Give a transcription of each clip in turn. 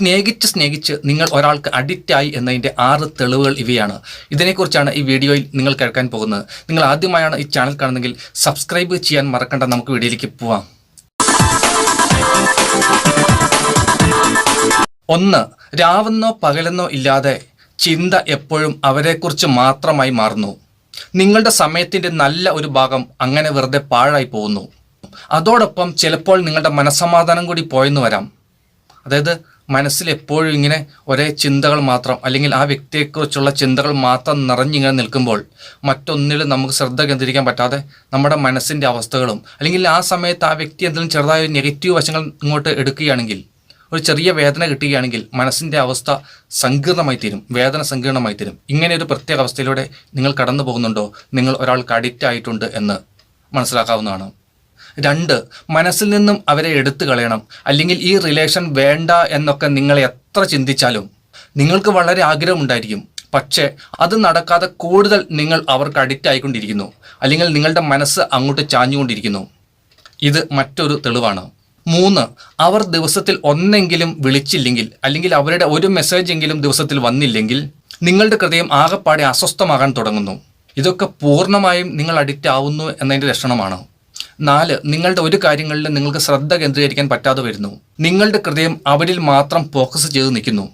സ്നേഹിച്ച് സ്നേഹിച്ച് നിങ്ങൾ ഒരാൾക്ക് അഡിക്റ്റായി എന്നതിന്റെ ആറ് തെളിവുകൾ ഇവയാണ്. ഇതിനെക്കുറിച്ചാണ് ഈ വീഡിയോയിൽ നിങ്ങൾ കേൾക്കാൻ പോകുന്നത്. നിങ്ങൾ ആദ്യമായാണ് ഈ ചാനൽ കാണുന്നതെങ്കിൽ സബ്സ്ക്രൈബ് ചെയ്യാൻ മറക്കണ്ട. നമുക്ക് വീഡിയോയിലേക്ക് പോവാം. ഒന്ന് രാവെന്നോ പകലെന്നോ ഇല്ലാതെ ചിന്ത എപ്പോഴും അവരെക്കുറിച്ച് മാത്രമായി മാറുന്നു. നിങ്ങളുടെ സമയത്തിന്റെ നല്ല ഒരു ഭാഗം അങ്ങനെ വെറുതെ പാഴായി പോകുന്നു. അതോടൊപ്പം ചിലപ്പോൾ നിങ്ങളുടെ മനസമാധാനം കൂടി പോയെന്ന് വരാം. അതായത് മനസ്സിൽ എപ്പോഴും ഇങ്ങനെ ഒരേ ചിന്തകൾ മാത്രം അല്ലെങ്കിൽ ആ വ്യക്തിയെക്കുറിച്ചുള്ള ചിന്തകൾ മാത്രം നിറഞ്ഞിങ്ങനെ നിൽക്കുമ്പോൾ മറ്റൊന്നിലും നമുക്ക് ശ്രദ്ധ കേന്ദ്രീകരിക്കാൻ പറ്റാതെ നമ്മുടെ മനസ്സിന്റെ അവസ്ഥകളും അല്ലെങ്കിൽ ആ സമയത്ത് ആ വ്യക്തി എന്തെങ്കിലും ചെറുതായ നെഗറ്റീവ് വശങ്ങൾ ഇങ്ങോട്ട് എടുക്കുകയാണെങ്കിൽ ഒരു ചെറിയ വേദന കിട്ടുകയാണെങ്കിൽ മനസ്സിന്റെ അവസ്ഥ സങ്കീർണമായി തീരും വേദന സങ്കീർണമായി തീരും. ഇങ്ങനെ ഒരു പ്രത്യേക അവസ്ഥയിലൂടെ നിങ്ങൾ കടന്നു പോകുന്നുണ്ടോ നിങ്ങൾ ഒരാൾക്ക് അഡിക്റ്റ് ആയിട്ടുണ്ട് എന്ന് മനസ്സിലാക്കാവുന്നതാണ്. രണ്ട് മനസ്സിൽ നിന്നും അവരെ എടുത്തു കളയണം. അല്ലെങ്കിൽ ഈ റിലേഷൻ വേണ്ട എന്നൊക്കെ നിങ്ങൾ എത്ര ചിന്തിച്ചാലും. നിങ്ങൾക്ക് വളരെ ആഗ്രഹമുണ്ടായിരിക്കും പക്ഷേ അത് നടക്കാതെ കൂടുതൽ നിങ്ങൾ അവർക്ക് അഡിക്റ്റ് ആയിക്കൊണ്ടിരിക്കുന്നു. അല്ലെങ്കിൽ നിങ്ങളുടെ മനസ്സ് അങ്ങോട്ട് ചാഞ്ഞുകൊണ്ടിരിക്കുന്നു. ഇത് മറ്റൊരു തെളിവാണ്. മൂന്ന് അവർ ദിവസത്തിൽ ഒന്നെങ്കിലും വിളിച്ചില്ലെങ്കിൽ അല്ലെങ്കിൽ അവരുടെ ഒരു മെസ്സേജ് എങ്കിലും ദിവസത്തിൽ വന്നില്ലെങ്കിൽ നിങ്ങളുടെ ഹൃദയം ആകെപ്പാടെ അസ്വസ്ഥമാകാൻ തുടങ്ങുന്നു. ഇതൊക്കെ പൂർണമായും നിങ്ങൾ അഡിക്റ്റ് ആവുന്നു എന്നതിന്റെ ലക്ഷണമാണ്. നാല് നിങ്ങളുടെ ഒരു കാര്യങ്ങളിൽ നിങ്ങൾക്ക് ശ്രദ്ധ കേന്ദ്രീകരിക്കാൻ പറ്റാതെ വരുന്നു. നിങ്ങളുടെ ഹൃദയം അവരിൽ മാത്രം ഫോക്കസ് ചെയ്ത് നിൽക്കുന്നു.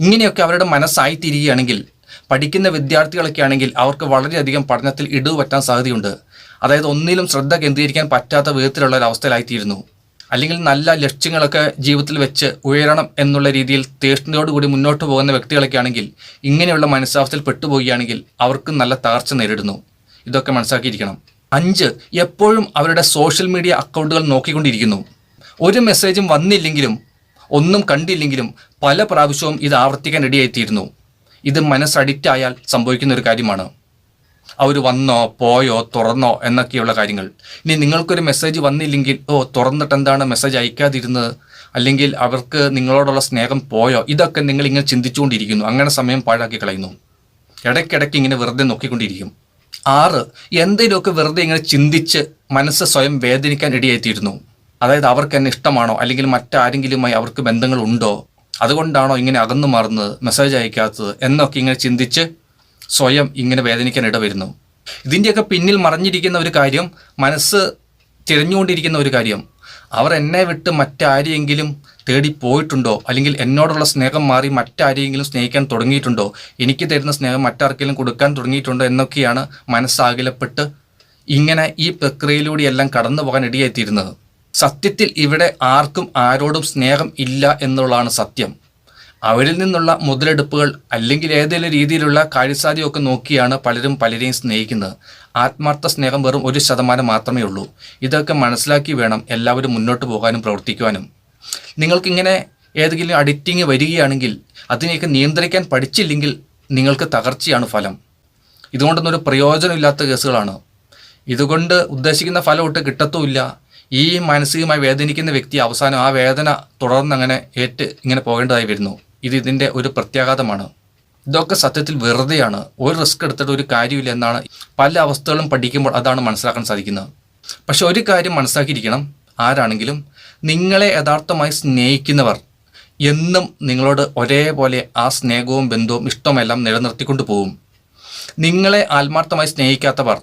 ഇങ്ങനെയൊക്കെ അവരുടെ മനസ്സായി തിരികുകയാണെങ്കിൽ പഠിക്കുന്ന വിദ്യാർത്ഥികളൊക്കെ ആണെങ്കിൽ അവർക്ക് വളരെയധികം പഠനത്തിൽ ഇടിവ് പറ്റാൻ സാധ്യതയുണ്ട്. അതായത് ഒന്നിലും ശ്രദ്ധ കേന്ദ്രീകരിക്കാൻ പറ്റാത്ത വിധത്തിലുള്ള ഒരു അവസ്ഥയിലായിത്തീരുന്നു. അല്ലെങ്കിൽ നല്ല ലക്ഷ്യങ്ങളൊക്കെ ജീവിതത്തിൽ വെച്ച് ഉയരണം എന്നുള്ള രീതിയിൽ തീഷ്ണതയോടുകൂടി മുന്നോട്ട് പോകുന്ന വ്യക്തികളൊക്കെ ആണെങ്കിൽ ഇങ്ങനെയുള്ള മനസ്സാവസ്ഥയിൽ പെട്ടുപോവുകയാണെങ്കിൽ അവർക്ക് നല്ല തകർച്ച നേരിടുന്നു. ഇതൊക്കെ മനസ്സിലാക്കിയിരിക്കണം. അഞ്ച് എപ്പോഴും അവരുടെ സോഷ്യൽ മീഡിയ അക്കൗണ്ടുകൾ നോക്കിക്കൊണ്ടിരിക്കുന്നു. ഒരു മെസ്സേജും വന്നില്ലെങ്കിലും ഒന്നും കണ്ടില്ലെങ്കിലും പല പ്രാവശ്യവും ഇത് ആവർത്തിക്കാൻ റെഡിയായിത്തീരുന്നു ഇത് മനസ്സ് അഡിക്റ്റ് ആയാൽ സംഭവിക്കുന്ന ഒരു കാര്യമാണ്. അവർ വന്നോ പോയോ തുറന്നോ എന്നൊക്കെയുള്ള കാര്യങ്ങൾ. ഇനി നിങ്ങൾക്കൊരു മെസ്സേജ് വന്നില്ലെങ്കിൽ ഓ തുറന്നിട്ട് എന്താണ് മെസ്സേജ് അയക്കാതിരുന്നത്? അല്ലെങ്കിൽ അവർക്ക് നിങ്ങളോടുള്ള സ്നേഹം പോയോ? ഇതൊക്കെ നിങ്ങൾ ഇങ്ങനെ ചിന്തിച്ചുകൊണ്ടിരിക്കുന്നു. അങ്ങനെ സമയം പാഴാക്കി കളയുന്നു. ഇടയ്ക്കിടയ്ക്ക് ഇങ്ങനെ വെറുതെ നോക്കിക്കൊണ്ടിരിക്കും. ആറ് എന്തെങ്കിലുമൊക്കെ വെറുതെ ഇങ്ങനെ ചിന്തിച്ച് മനസ്സ് സ്വയം വേദനിക്കാൻ ഇടയായിത്തീരുന്നു. അതായത് അവർക്ക് എന്നെ ഇഷ്ടമാണോ? അല്ലെങ്കിൽ മറ്റാരെങ്കിലുമായി അവർക്ക് ബന്ധങ്ങളുണ്ടോ? അതുകൊണ്ടാണോ ഇങ്ങനെ അകന്നു മാറുന്നത് മെസ്സേജ് അയക്കാത്തത് എന്നൊക്കെ ഇങ്ങനെ ചിന്തിച്ച് സ്വയം ഇങ്ങനെ വേദനിക്കാൻ ഇടവരുന്നു. ഇതിന്റെയൊക്കെ പിന്നിൽ മറിഞ്ഞിരിക്കുന്ന ഒരു കാര്യം മനസ്സ് തിരഞ്ഞുകൊണ്ടിരിക്കുന്ന ഒരു കാര്യം. അവർ എന്നെ വിട്ട് മറ്റാരെയെങ്കിലും തേടി പോയിട്ടുണ്ടോ? അല്ലെങ്കിൽ എന്നോടുള്ള സ്നേഹം മാറി മറ്റാരെയെങ്കിലും സ്നേഹിക്കാൻ തുടങ്ങിയിട്ടുണ്ടോ? എനിക്ക് തരുന്ന സ്നേഹം മറ്റാർക്കെങ്കിലും കൊടുക്കാൻ തുടങ്ങിയിട്ടുണ്ടോ എന്നൊക്കെയാണ് മനസ്സാകിലപ്പെട്ട് ഇങ്ങനെ ഈ പ്രക്രിയയിലൂടെയെല്ലാം കടന്നു പോകാൻ ഇടയായിത്തീരുന്നത്. സത്യത്തിൽ ഇവിടെ ആർക്കും ആരോടും സ്നേഹം ഇല്ല എന്നുള്ളതാണ് സത്യം. അവരിൽ നിന്നുള്ള മുതലെടുപ്പുകൾ അല്ലെങ്കിൽ ഏതെങ്കിലും രീതിയിലുള്ള കാര്യസാധ്യമൊക്കെ നോക്കിയാണ് പലരും പലരെയും സ്നേഹിക്കുന്നത്. ആത്മാർത്ഥ സ്നേഹം വെറും ഒരു ശതമാനം മാത്രമേ ഉള്ളൂ ഇതൊക്കെ മനസ്സിലാക്കി വേണം എല്ലാവരും മുന്നോട്ട് പോകാനും പ്രവർത്തിക്കുവാനും. നിങ്ങൾക്കിങ്ങനെ ഏതെങ്കിലും അഡിക്റ്റിങ് വരികയാണെങ്കിൽ അതിനെയൊക്കെ നിയന്ത്രിക്കാൻ പഠിച്ചില്ലെങ്കിൽ നിങ്ങൾക്ക് തകർച്ചയാണ് ഫലം. ഇതുകൊണ്ടൊന്നും ഒരു പ്രയോജനമില്ലാത്ത കേസുകളാണ്. ഇതുകൊണ്ട് ഉദ്ദേശിക്കുന്ന ഫലം ഒട്ട് കിട്ടത്തുമില്ല. ഈ മാനസികമായി വേദനിക്കുന്ന വ്യക്തി അവസാനം ആ വേദന തുടർന്ന് അങ്ങനെ ഏറ്റ് ഇങ്ങനെ പോകേണ്ടതായി വരുന്നു. ഇത് ഇതിന്റെ ഒരു പ്രത്യാഘാതമാണ്. ഇതൊക്കെ സത്യത്തിൽ വെറുതെയാണ്. ഒരു റിസ്ക് എടുത്തിട്ട് ഒരു കാര്യമില്ല എന്നാണ് പല അവസ്ഥകളും പഠിക്കുമ്പോൾ അതാണ് മനസ്സിലാക്കാൻ സാധിക്കുന്നത്. പക്ഷെ ഒരു കാര്യം മനസ്സിലാക്കിയിരിക്കണം. ആരാണെങ്കിലും നിങ്ങളെ യഥാർത്ഥമായി സ്നേഹിക്കുന്നവർ എന്നും നിങ്ങളോട് ഒരേപോലെ ആ സ്നേഹവും ബന്ധവും ഇഷ്ടമെല്ലാം നിലനിർത്തിക്കൊണ്ടു പോകും നിങ്ങളെ ആത്മാർത്ഥമായി സ്നേഹിക്കാത്തവർ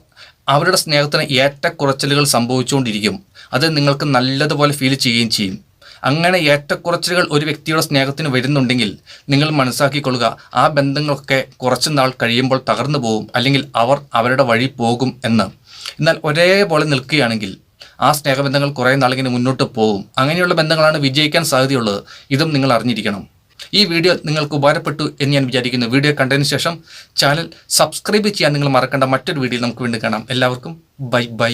അവരുടെ സ്നേഹത്തിന് ഏറ്റക്കുറച്ചിലുകൾ സംഭവിച്ചുകൊണ്ടിരിക്കും. അത് നിങ്ങൾക്ക് നല്ലതുപോലെ ഫീൽ ചെയ്യുകയും ചെയ്യും. അങ്ങനെ ഏറ്റക്കുറച്ചിലുകൾ ഒരു വ്യക്തിയുടെ സ്നേഹത്തിന് വരുന്നുണ്ടെങ്കിൽ നിങ്ങൾ മനസ്സാക്കിക്കൊള്ളുക ആ ബന്ധങ്ങളൊക്കെ കുറച്ചു നാൾ കഴിയുമ്പോൾ തകർന്നു പോകും അല്ലെങ്കിൽ അവർ അവരുടെ വഴി പോകും എന്ന്. എന്നാൽ ഒരേപോലെ നിൽക്കുകയാണെങ്കിൽ ആ സ്നേഹബന്ധങ്ങൾ കുറേ നാളിങ്ങനെ മുന്നോട്ട് പോകും. അങ്ങനെയുള്ള ബന്ധങ്ങളാണ് വിജയിക്കാൻ സാധ്യതയുള്ളത്. ഇതും നിങ്ങൾ അറിഞ്ഞിരിക്കണം. ഈ വീഡിയോ നിങ്ങൾക്ക് ഉപകാരപ്പെട്ടു എന്ന് ഞാൻ വിചാരിക്കുന്നു. വീഡിയോ കണ്ടതിന് ശേഷം ചാനൽ സബ്സ്ക്രൈബ് ചെയ്യാൻ നിങ്ങൾ മറക്കേണ്ട മറ്റൊരു വീഡിയോ നമുക്ക് വീണ്ടും കാണാം. എല്ലാവർക്കും ബൈ ബൈ.